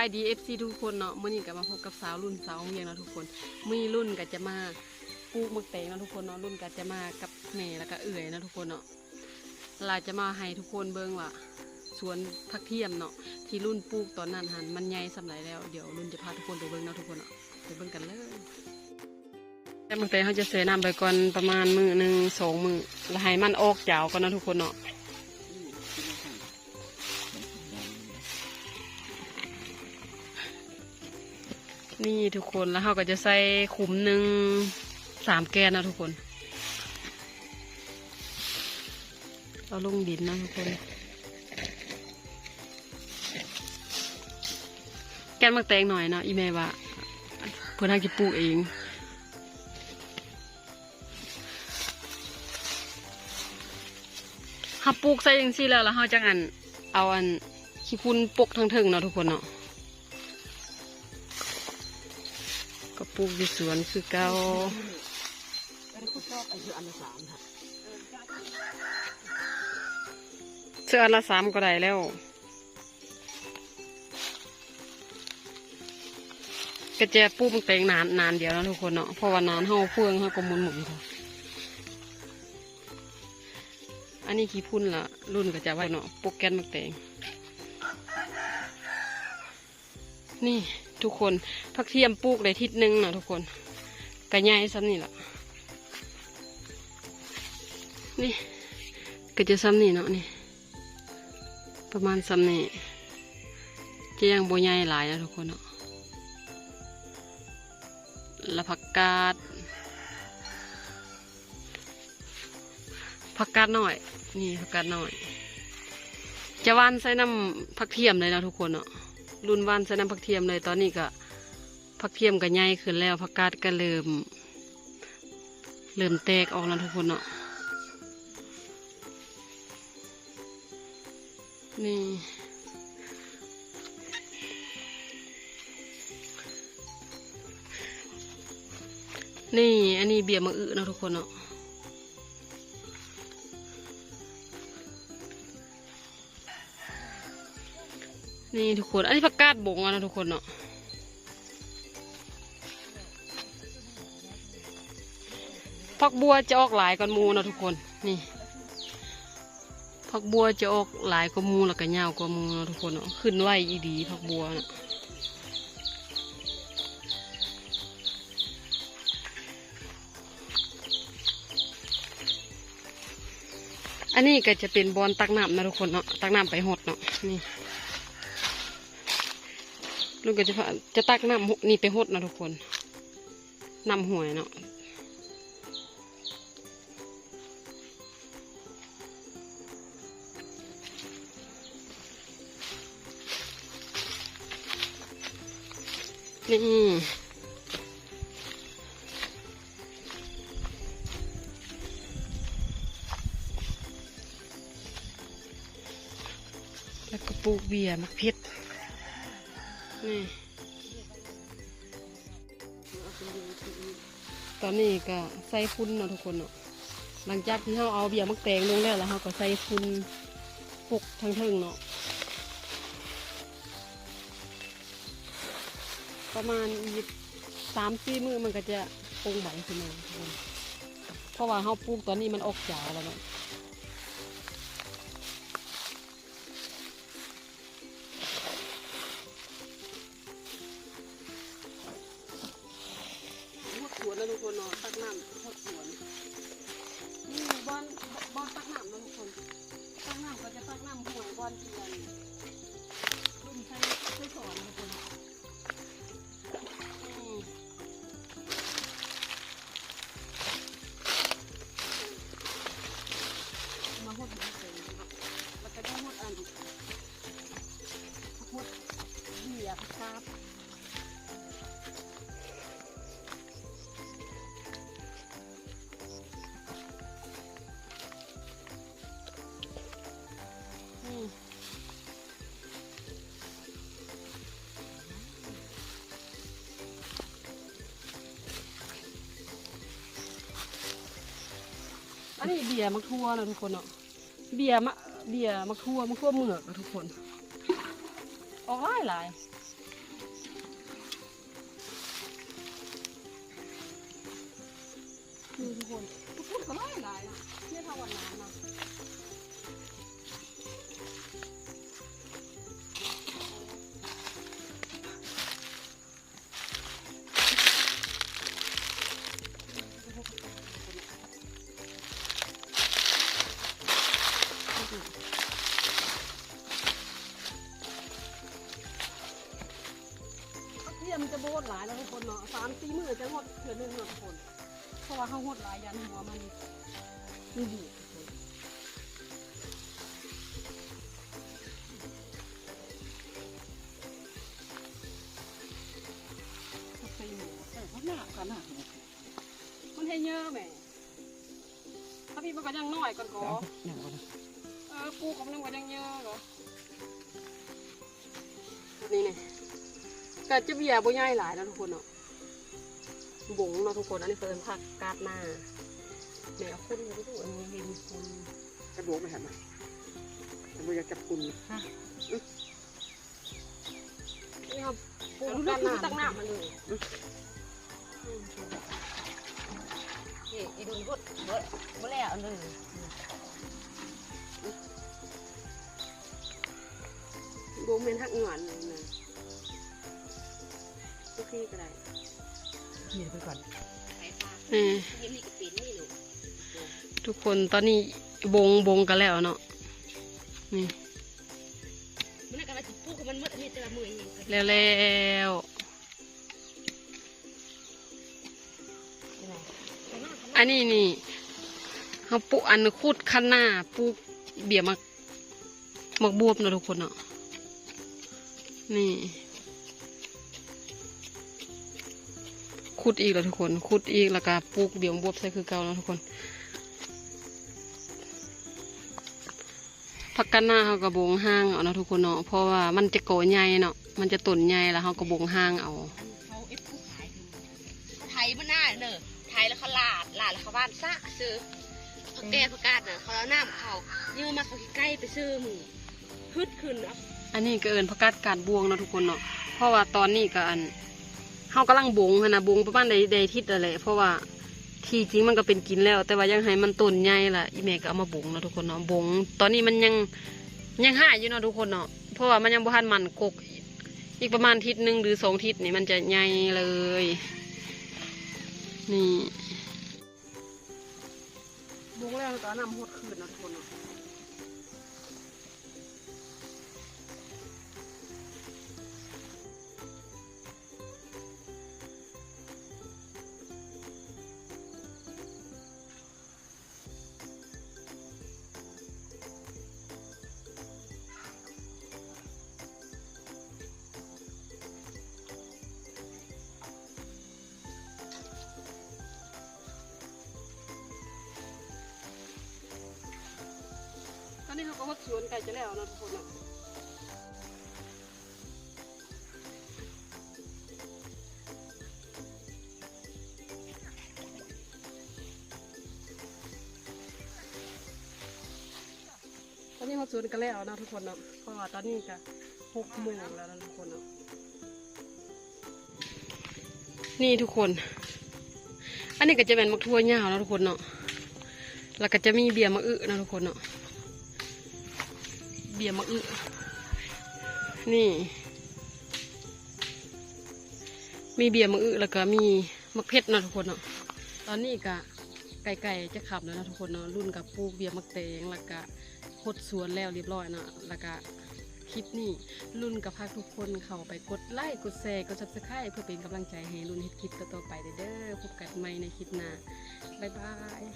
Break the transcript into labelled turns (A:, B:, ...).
A: ายดีสบายดี FC ทุกคนเนาะมื้อนี้ก็มาพบกับสาวรุ่นสาวโรงเรียนเนะทุกคนมีรุ่นก็จะมาปลูกมะเตงนะทุกคนเนาะรุ่นก็จะมากับแม่แล้วก็เอื่อยนะทุกคนเนาะเราจะมาให้ทุกคนเบิ่งว่าสวนผักเทียมเนาะที่รุ่นปลูกตอนนั้นหันมันใหญ่สำหรับแล้วเดี๋ยวรุ่นจะพาทุกคนไปเบิ่งเนาะทุกคนเนาะไปเบิ่งกันเลยแต่มะเตงเขาจะเสน้ำไปก่อนประมาณมือหนึ่งสองมือแล้วให้มันออกยาวก่อนนะทุกคนเนาะ นี่ทุกคนแล้วเราก็จะใส่ขุมหนึ่งสามแกนนะทุกคน เราลงดินนะทุกคน แกนมักแตงหน่อยนะอีเมลว่าเพื่อนทางจะปลูกเองเขาปลูกใส่ยังซี่แล้วแล้วเขาจังอัน เอาอันขี้พุ่นปกทั้งถึงเนาะทุกคนเนาะ ปลูกอยู่สวนคือเก่า
B: ไม่ได้คุดชอบอายุอันละสามค่ะ
A: เสื้อละสามก็ได้แล้วก็จะปลูกแตงนานนานเดียวนะทุกคนเนาะเพราะว่านานเฮาเฟืองเฮาก็มุนหมุนค่ะอันนี้ขี้พุ่นละรุ่นก็จะไว้เนาะปลูกแกนมักแตงนี่ ทุกคนผักเทียมปลูกได้ทิศหนึงนะทุกคนกระใหญ่ซ้ำนี่แหละนี่ก็จะซ้ำนี่เนาะนี่ ประมาณซ้ำนี่จะยังโบใหญ่หลายนะทุกคนเนาะแล้วผักกาดผักกาดหน่อย นี่ผักกาดหน่อย จะวานใส่น้ำผักเทียมเลยนะทุกคนเนาะ รุ่นวานใส่น้ำผักเทียมเลยตอนนี้ก็ผักเทียมก็ใหญ่ขึ้นแล้วผักกาดก็เริ่มเริ่มแตกออกแล้วทุกคนเนาะนี่นี่อันนี้เบียร์มะอึเนะทุกคนเนาะ นี่ทุกคน อันนี้ผักกาดบงอะนะทุกคนเนาะผักบัวจะออกหลายกว่ามูนะทุกคน นี่ผักบัวจะออกหลายกว่ามูแล้วก็ยาวกว่ามูนะทุกคนเนาะ ขึ้นไหวอีดีผักบัวเนาะอันนี้ก็จะเป็นบอนตักน้ำนะทุกคนเนาะ ตักน้ำไปหดเนาะ นี่ ลุงก็จะจะตักน้ำนี่ไปหดนะทุกคนน้ำห่วยเนาะนี่แล้วก็ปลูกเบียร์มักเพชร นี่ตอนนี้ก็ใส่ฟุ้นเนาะทุกคนเนาะหลังจากที่เราเอาเบียร์มักแตงลงแล้วแล้วเราก็ใส่ฟุ้นปกทั้งเทิงเนาะประมาณยี่สามสี่มือมันก็จะปรุงใบขึ้นมากเพราะว่าเราปลูกตอนนี้มันออกจาวแล้วเนาะำห่ นนี้เบียร์มักทั่วนะทุกคนเนาะ เบียร์มะเบียร์มักทั่วมักทั่วเหมือกนะทุกคน ออกหลายหลายทุกคนทุกคนก็หลายหลายนะเนี่ยทาวันน้ำนะ หลายแล้วทุกคนเนาะสามสี่มือจะหดเถื่อหนึ่งเนาะทุกคนเพราะว่าเขาหดหลายยันหัวมันมันดีทุกคนสี่หมู
B: แต่เขาหน้ากันหน้า
A: มันให้เยอะแหม่ถ้าพี่มันก็ยังน้อยก่อนก่อ
B: อย่างว่า
A: เออปูกับนึงก็ยังเยอะเหรอนี่เนี่ย ก็จะเบียร์บ่ใหญ่หลายนะทุกคนเนาะบงเนาะทุกคนอันนี้เฟิร์นผักกาดหน้าแม่เอาคุณดูดูอันนี้เห็นคุณ
B: กระโดดไปหันมาเราอยากจับคุณ
A: นี่ครับปูกาดหน้าตั้งหน้ามันเลย
B: นี่อีดุนพุดเบิดบ่แล้วอันนึง
A: บงเป็นทักหงอนเลยนะ ทุกที่ก็ได้
B: นี่ไปก่อน
A: อืม
B: ยังมีกระปินนี่หนู
A: ทุกคนตอนนี้บงบงกันแล้วเนาะนี่
B: มันน่ากันว่าสิปูกับมันหมดอันนี้แต่ละมือเอง
A: แล้วแล้วอันนี้นี่เขาปลูกอันคูดคันหน้าปลูกเบียร์มักมักบวบเนาะทุกคนเนาะนี่ ขุดอีกแล้วทุกคนขุดอีกแล้วก็ปลูกเบียร์มักบวบใส่คือเก่าเนาะทุกคนผักกันหน้าเขาก็บงห้างเอาเนาะทุกคนเนาะเพราะว่ามันจะโกใหญ่เนาะมันจะต้นใหญ่แล้วเขาก็บงห้างเอา
B: เขาเอฟผู้ขายไทยมันน่าเนอะไทยแล้วเขาลาดลาดแล้วเขาบ้านซะซื้อเขาแก้ประกาศน่ะเขาเอาน้ำเขาเยอะมาเขาใกล้ไปซื้อมือฮึดขึ้นนะ
A: อันนี้ก็เอินผักกาดกาดบวงเนาะทุกคนเนาะเพราะว่าตอนนี้ก็อัน เฮากำลังบงนะบงประมาณใดใดทิศอะไรเพราะว่าที่จริงมันก็เป็นกินแล้ว แต่ว่ายังให้มันต้นใหญ่ล่ะอีแม่ก็เอามาบงเนาะทุกคนเนาะบงตอนนี้มันยังยังห่าอยู่เนาะทุกคนเนาะเพราะว่ามันยังบ่ทันมันกก อีกประมาณทิศหนึ่งหรือสองทิศนี่มันจะใหญ่เลย นี่บงแล้วตอนน้ำหดคืนนะทุกคน นาะตอนนี้เขาก็วัดสวนไก่จะแล้วนะทุกคนอะตอนนี้เขาสวนกันแล้วนะทุกคนเนาะเพราะว่าตอนนี้ก็หกโมงแล้วนะทุกคนเนาะนี่ทุกคน อันนี้ก็จะเป็นมักทั่วยานะทุกคนเนาะ แล้วก็จะมีเบียร์มะอึนะทุกคนเนาะ เบียร์มะอึนี่ มีเบียร์มะอึแล้วก็มีมะเพชรนะทุกคนเนาะตอนนี้ก็ไก่ๆจะขับแล้วนะทุกคนเนาะรุ่นกับปลูกเบียร์มะแตงแล้วก็หดสวนแล้วเรียบร้อยเนาะแล้วก็คลิปนี้รุ่นกับพาทุกคนเข้าไปกดไลค์กดแชร์กดซับสไครต์เพื่อเป็นกำลังใจให้รุ่นเฮ็ดคลิปต่อๆไปเด้อพบกันใหม่ในคลิปหน้าบ๊ายบาย